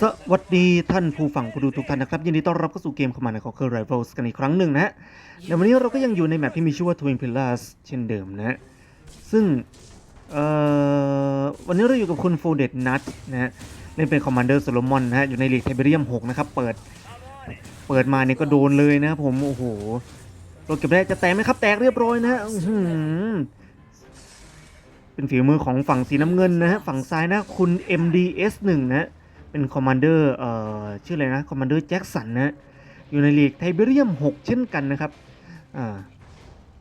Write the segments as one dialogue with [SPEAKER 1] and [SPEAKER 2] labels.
[SPEAKER 1] สวัสดีท่านผู้ฟังผู้ดูทุกท่านนะครับ ยินดีต้อนรับเข้าสู่เกมขมันของ c u r Rivals กันอีกครั้งหนึ่งนะฮะในวันนี้เราก็ยังอยู่ในแมปที่มีชื่อว่า Twin Pillars เช่นเดิมนะฮะซึ่งเอ่อวันนี้เราอยู่กับคุณโฟเดตนัทนะฮะเล่นเป็นคอมมานเดอร์โซโลมอนนะฮะอยู่ในลีกไทเบเรียม6นะครับ เปิดเปิดมาเนี่ยก็โดนเลยนะครับผม โอ้โหรถเก็บได้จะแตกไหมครับ แตกเรียบร้อยนะฮะอื้อหือเป็นฝีมือของฝั่งสีน้ำเงินนะฮะฝั่งซ้ายนะคุณ MDS 1 นะฮะ เป็นคอมมานเดอร์เอ่อชื่ออะไรนะคอมมานเดอร์แจ็คสันนะอยู่ในลีกไทเบเรียม 6 เช่นกันนะครับอ่า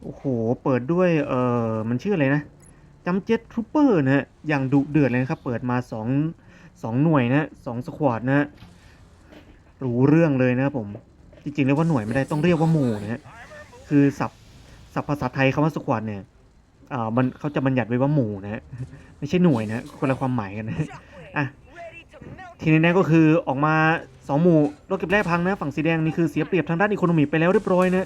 [SPEAKER 1] โอ้โห เปิดด้วยเอ่อมันชื่ออะไรนะจัมเจ็ตทรูเปอร์นะฮะอย่างดุเดือดเลยนะครับ เปิดมา 2 2 หน่วยนะสองสควอตนะรู้เรื่องเลยนะครับผม จริงๆเรียกว่าหน่วยไม่ได้ต้องเรียกว่าหมู่นะฮะคือศัพท์ศัพท์ภาษาไทยคำว่าสควอตเนี่ยอ่ามันเขาจะบัญญัติไว้ว่าหมู่นะฮะไม่ใช่หน่วยนะคนละความหมายกันนะอะ ทีนี้นะก็คือออกมาสองหมู่รถเก็บแร่พังนะ ฝั่งสีแดงนี่คือเสียเปรียบทางด้านอีโคโนมีไปแล้วเรียบร้อยนะ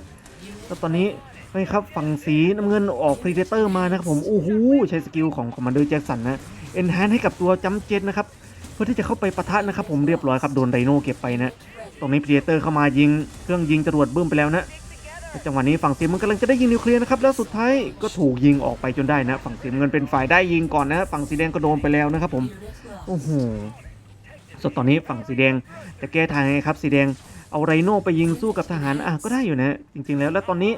[SPEAKER 1] แล้วตอนนี้ไม่ครับฝั่งสีน้ำเงินออกพรีเดเตอร์มานะครับผมโอ้โหใช้สกิลของคอมมานเดอร์แจ็คสันนะเอ็นแฮนให้กับตัวจัมเจ็ตนะครับเพื่อที่จะเข้าไปปะทะนะครับผมเรียบร้อยครับโดนไดโน่เก็บไปนะตรงนี้พรีเดเตอร์เข้ามายิงเครื่องยิงจรวดบึ้มไปแล้วนะแต่จังหวะนี้ฝั่งสีมันกำลังจะได้ยิงนิวเคลียร์นะครับแล้วสุดท้ายก็ถูกยิงออกไปจนได้นะ ฝั่งสีเงินเป็นฝ่ายได้ยิงก่อนนะฝั่งสีแดงก็โดนไปแล้วนะครับผมโอ้โห ส่วนตอนนี้ฝั่งสีแดงจะแก้ทางไงครับสีแดงเอาไรโน่ไปยิงสู้กับทหารอะก็ได้อยู่นะจริง ๆ แล้วแล้วตอนนี้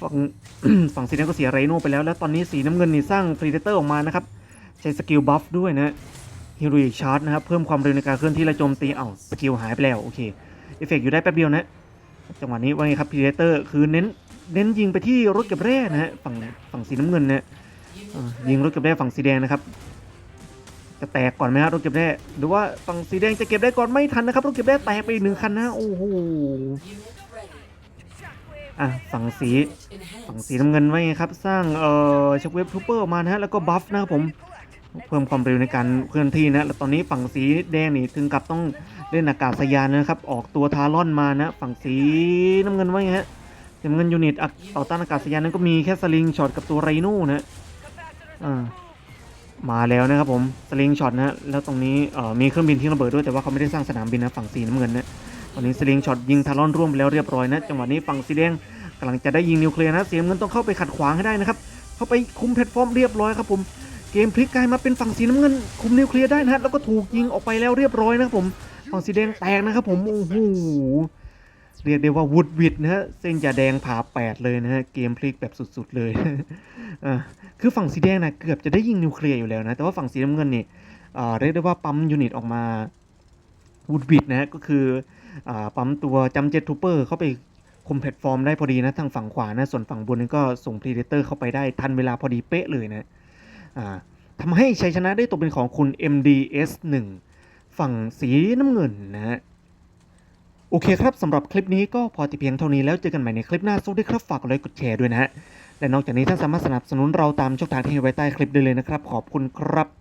[SPEAKER 1] ฝั่งฝั่งสีแดงก็เสียไรโน่ไปแล้ว แล้วตอนนี้สีน้ำเงินนี่สร้างพรีเดเตอร์ออกมานะครับใช้สกิลบัฟด้วยนะฮิโรอิชาร์ดนะครับเพิ่มความเร็วในการเคลื่อนที่และโจมตีเอ้าสกิลหายไปแล้วโอเคเอฟเฟกอยู่ได้แป๊บเดียวนะจังหวะนี้ว่าไงครับพรีเดเตอร์คือเน้นเน้นยิงไปที่รถเก็บแร่นะฮะฝั่งฝั่งสีน้ำเงินนะยิงรถเก็บแร่ฝั่งสีแดงนะครับ จะแตกก่อนไหมฮะรถเก็บได้หรือว่าฝั่งสีแดงจะเก็บได้ก่อนไม่ทันนะครับรถเก็บได้แตกไปอีกหนึ่งคันนะโอ้โหอะฝั่งสีฝั่งสีน้ำเงินไว้ไงครับ สร้างเอ่อช็อคเวฟทูเปอร์มานะฮะแล้วก็บัฟนะครับผมเพิ่มความเร็วในการเคลื่อนที่นะแล้วตอนนี้ฝั่งสีแดงนี่ถึงกับต้องเล่นอากาศยานนะครับ ออกตัวทารอนมานะ ฝั่งสีน้ำเงินไว้ไงฮะน้ำเงินยูนิตอะต่อต้านอากาศยานนั้นก็มีแค่สลิงช็อตกับตัวไรโน่นะอ่า มาแล้วนะครับผมสลิงช็อตนะฮะแล้วตรงนี้มีเครื่องบินที่ระเบิดด้วยแต่ว่าเขาไม่ได้สร้างสนามบินนะฝั่งสีน้ำเงินนะตอนนี้สลิงช็อตยิงทารอนร่วมไปแล้วเรียบร้อยนะจังหวะนี้ฝั่งสีแดงกำลังจะได้ยิงนิวเคลียร์นะสีน้ำเงินต้องเข้าไปขัดขวางให้ได้นะครับเข้าไปคุมแพลตฟอร์มเรียบร้อยครับผมเกมพลิกกลายมาเป็นฝั่งสีน้ำเงิน คุมนิวเคลียร์ได้นะฮะแล้วก็ถูกยิงออกไปแล้วเรียบร้อยนะครับผมฝั่งสีแดงแตกนะครับผมโอ้โห เรียกได้ว่าวุดวิดนะฮะเส้นจะแดงผ่าแปดเลยนะฮะเกมพลิกแบบสุดๆเลยอ่าคือฝั่งสีแดงนะเกือบจะได้ยิงนิวเคลียร์อยู่แล้วนะแต่ว่าฝั่งสีน้ำเงินนี่อ่าเรียกได้ว่าปั๊มยูนิตออกมาวูดบิดนะฮะก็คืออ่าปั๊มตัวจัมเจ็ตทูเปอร์เข้าไปคุมแพลตฟอร์มได้พอดีนะทางฝั่งขวานะส่วนฝั่งบนนี่ก็ส่งพรีเดเตอร์เข้าไปได้ทันเวลาพอดีเป๊ะเลยนะอ่าทำให้ชัยชนะได้ตกเป็นของคุณ MDS 1ฝั่งสีน้ำเงินนะฮะ โอเคครับสำหรับคลิปนี้ก็พอตีเพียงเท่านี้แล้วเจอกันใหม่ในคลิปหน้าสวัสดีครับฝากกดไลค์กดแชร์ด้วยนะฮะและนอกจากนี้ท่านสามารถสนับสนุนเราตามช่องทางที่อยู่ไว้ใต้คลิปได้เลยนะครับ ขอบคุณครับ